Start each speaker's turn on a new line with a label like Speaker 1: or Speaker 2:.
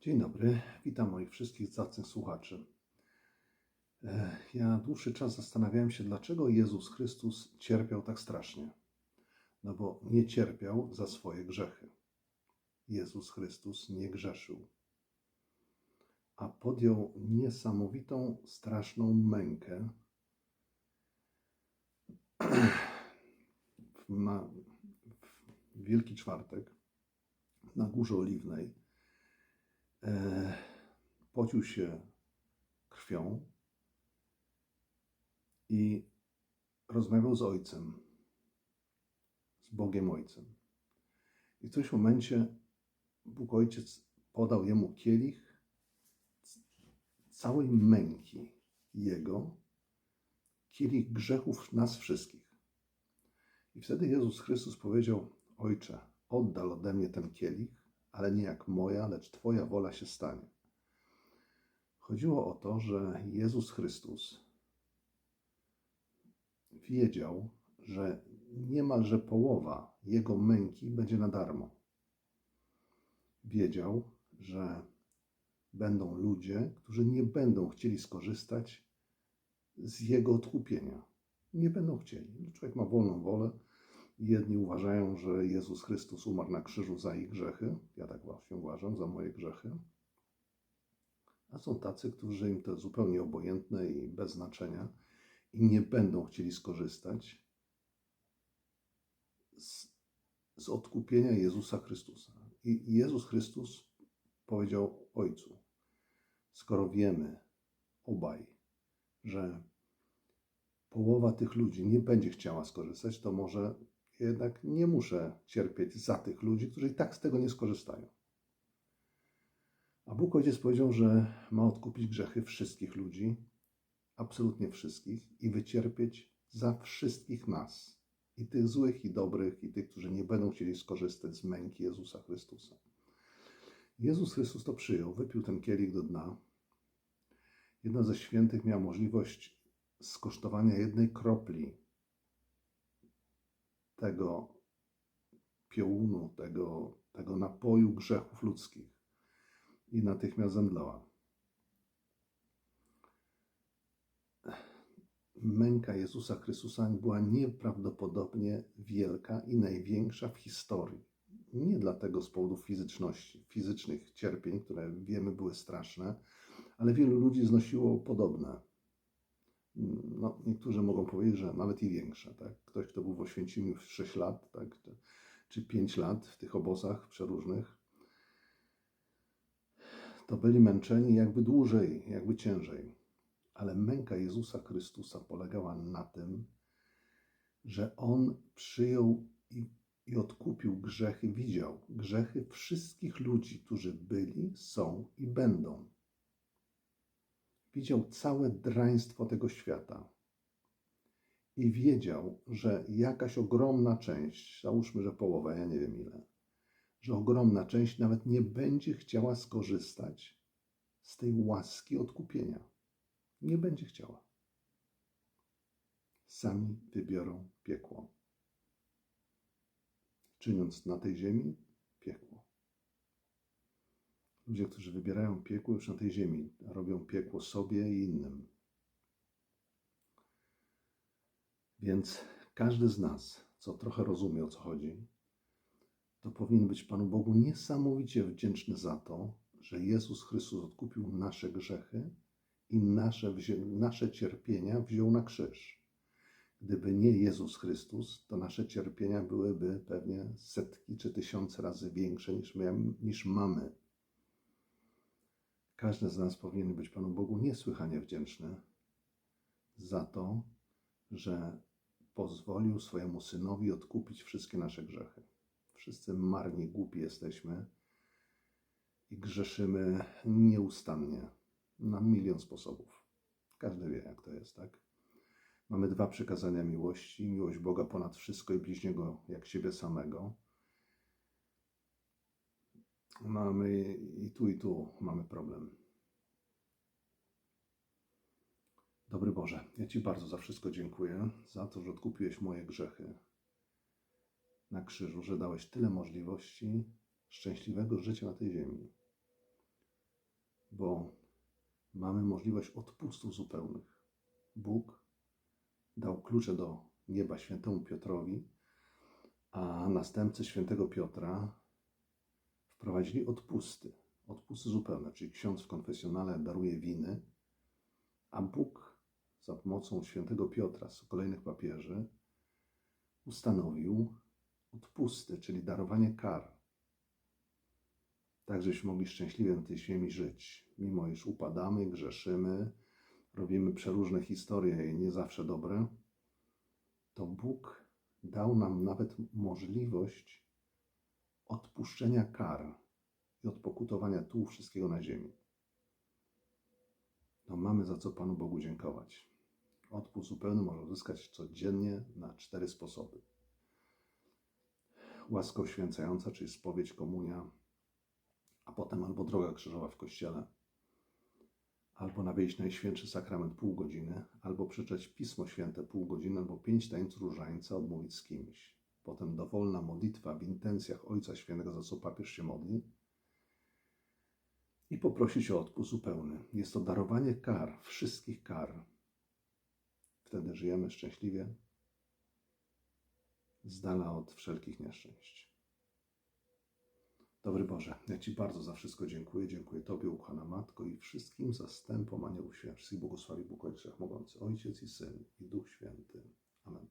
Speaker 1: Dzień dobry, witam moich wszystkich zacnych słuchaczy. E, Ja dłuższy czas zastanawiałem się, dlaczego Jezus Chrystus cierpiał tak strasznie. No bo nie cierpiał za swoje grzechy. Jezus Chrystus nie grzeszył, a podjął niesamowitą, straszną mękę na w Wielki Czwartek na Górze Oliwnej e, pocił się krwią i rozmawiał z Ojcem, z Bogiem Ojcem. I w którymś momencie Bóg Ojciec podał jemu kielich całej męki Jego, kielich grzechów nas wszystkich. I wtedy Jezus Chrystus powiedział: Ojcze, oddal ode mnie ten kielich, ale nie jak moja, lecz Twoja wola się stanie. Chodziło o to, że Jezus Chrystus wiedział, że niemalże połowa Jego męki będzie na darmo. Wiedział, że będą ludzie, którzy nie będą chcieli skorzystać z Jego odkupienia. Nie będą chcieli. Człowiek ma wolną wolę. Jedni uważają, że Jezus Chrystus umarł na krzyżu za ich grzechy. Ja tak właśnie uważam, za moje grzechy. A są tacy, którzy im to zupełnie obojętne i bez znaczenia i nie będą chcieli skorzystać z, z odkupienia Jezusa Chrystusa. I Jezus Chrystus powiedział Ojcu: Skoro wiemy obaj, że połowa tych ludzi nie będzie chciała skorzystać, to może jednak nie muszę cierpieć za tych ludzi, którzy i tak z tego nie skorzystają. A Bóg Ojciec powiedział, że ma odkupić grzechy wszystkich ludzi, absolutnie wszystkich, i wycierpieć za wszystkich nas, i tych złych, i dobrych, i tych, którzy nie będą chcieli skorzystać z męki Jezusa Chrystusa. Jezus Chrystus to przyjął, wypił ten kielich do dna. Jedna ze świętych miała możliwość skosztowania jednej kropli tego piołunu, tego, tego napoju grzechów ludzkich i natychmiast zemdlała. Męka Jezusa Chrystusa była nieprawdopodobnie wielka i największa w historii. Nie dlatego z powodów fizyczności, fizycznych cierpień, które wiemy były straszne, ale wielu ludzi znosiło podobne. No, niektórzy mogą powiedzieć, że nawet i większe. Tak? Ktoś, kto był w Oświęcimiu 6 lat, tak? czy 5 lat w tych obozach przeróżnych, to byli męczeni jakby dłużej, jakby ciężej. Ale męka Jezusa Chrystusa polegała na tym, że On przyjął i, i odkupił grzechy, widział grzechy wszystkich ludzi, którzy byli, są i będą. Widział całe draństwo tego świata. I wiedział, że jakaś ogromna część, załóżmy, że połowa, ja nie wiem ile, że ogromna część nawet nie będzie chciała skorzystać z tej łaski odkupienia. Nie będzie chciała. Sami wybiorą piekło. Czyniąc na tej ziemi. Ludzie, którzy wybierają piekło już na tej ziemi, robią piekło sobie i innym. Więc każdy z nas, co trochę rozumie o co chodzi, to powinien być Panu Bogu niesamowicie wdzięczny za to, że Jezus Chrystus odkupił nasze grzechy i nasze, nasze cierpienia wziął na krzyż. Gdyby nie Jezus Chrystus, to nasze cierpienia byłyby pewnie setki czy tysiące razy większe niż, my, niż mamy. Każdy z nas powinien być Panu Bogu niesłychanie wdzięczny za to, że pozwolił swojemu synowi odkupić wszystkie nasze grzechy. Wszyscy marni, głupi jesteśmy i grzeszymy nieustannie na milion sposobów. Każdy wie, jak to jest, tak? Mamy dwa przykazania miłości: miłość Boga ponad wszystko i bliźniego jak siebie samego. Mamy i tu, i tu mamy problem. Dobry Boże, ja Ci bardzo za wszystko dziękuję, za to, że odkupiłeś moje grzechy na krzyżu, że dałeś tyle możliwości szczęśliwego życia na tej ziemi. bo mamy możliwość odpustów zupełnych. Bóg dał klucze do nieba świętemu Piotrowi, a następcy świętego Piotra wprowadzili odpusty, odpusty zupełne, czyli ksiądz w konfesjonale daruje winy, a Bóg za pomocą świętego Piotra z kolejnych papieży ustanowił odpusty, czyli darowanie kar. Tak, żebyśmy mogli szczęśliwie na tej ziemi żyć, mimo iż upadamy, grzeszymy, robimy przeróżne historie i nie zawsze dobre, to Bóg dał nam nawet możliwość odpuszczenia kar i odpokutowania tu wszystkiego na ziemi. No mamy za co Panu Bogu dziękować. Odpust zupełny można uzyskać codziennie na cztery sposoby. Łaska uświęcająca, czyli spowiedź, komunia, a potem albo droga krzyżowa w kościele, albo nawieść Najświętszy Sakrament pół godziny, albo przeczytać Pismo Święte pół godziny, albo pięć tańców różańca odmówić z kimś. Potem dowolna modlitwa w intencjach Ojca Świętego, za co papież się modli, i poprosić o odpust zupełny. Jest to darowanie kar, wszystkich kar. Wtedy żyjemy szczęśliwie, z dala od wszelkich nieszczęść. Dobry Boże, ja Ci bardzo za wszystko dziękuję. Dziękuję Tobie, ukochana Matko, i wszystkim zastępom aniołów świętych. Błogosławi Bóg Ojciec Wszechmogący, Ojciec i Syn, i Duch Święty. Amen.